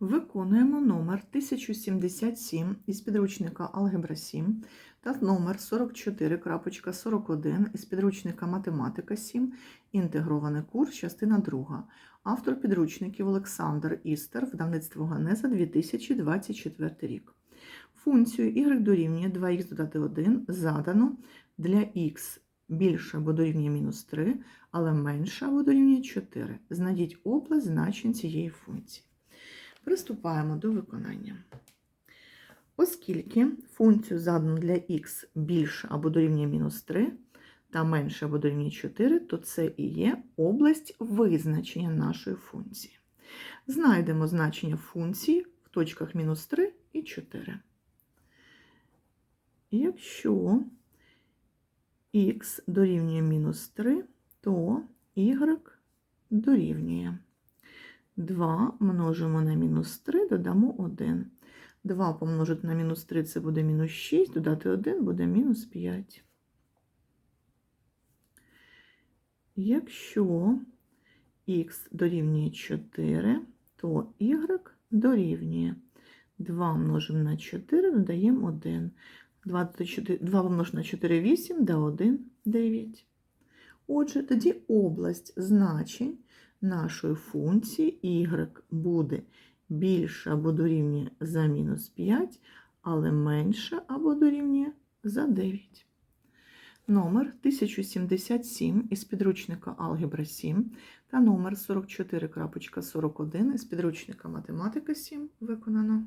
Виконуємо номер 1077 із підручника Алгебра 7 та номер 44.41 із підручника Математика 7, інтегрований курс, частина 2. Автор підручників Олександр Істер, видавництво Ганеза 2024 рік. Функцію y дорівнює 2х додати 1 задано для х більше або дорівнює мінус 3, але менше або дорівнює 4. Знайдіть область значень цієї функції. Приступаємо до виконання. Оскільки функцію задано для х більше або дорівнює мінус 3 та менше або дорівнює 4, то це і є область визначення нашої функції. Знайдемо значення функції в точках мінус 3 і 4. Якщо х дорівнює мінус 3, то y дорівнює 2 множимо на мінус 3, додамо 1. 2 помножити на мінус 3 це буде мінус 6, додати 1 буде мінус 5. Якщо х дорівнює 4, то y дорівнює 2 множимо на 4, додаємо 1. 2, 4, 2 помножити на 4 8, да 1 9. Отже, тоді область значень нашої функції y буде більше або дорівнює за мінус 5, але менше або дорівнює за 9. Номер 1077 із підручника Алгебра 7 та номер 44.41 із підручника Математика 7 виконано.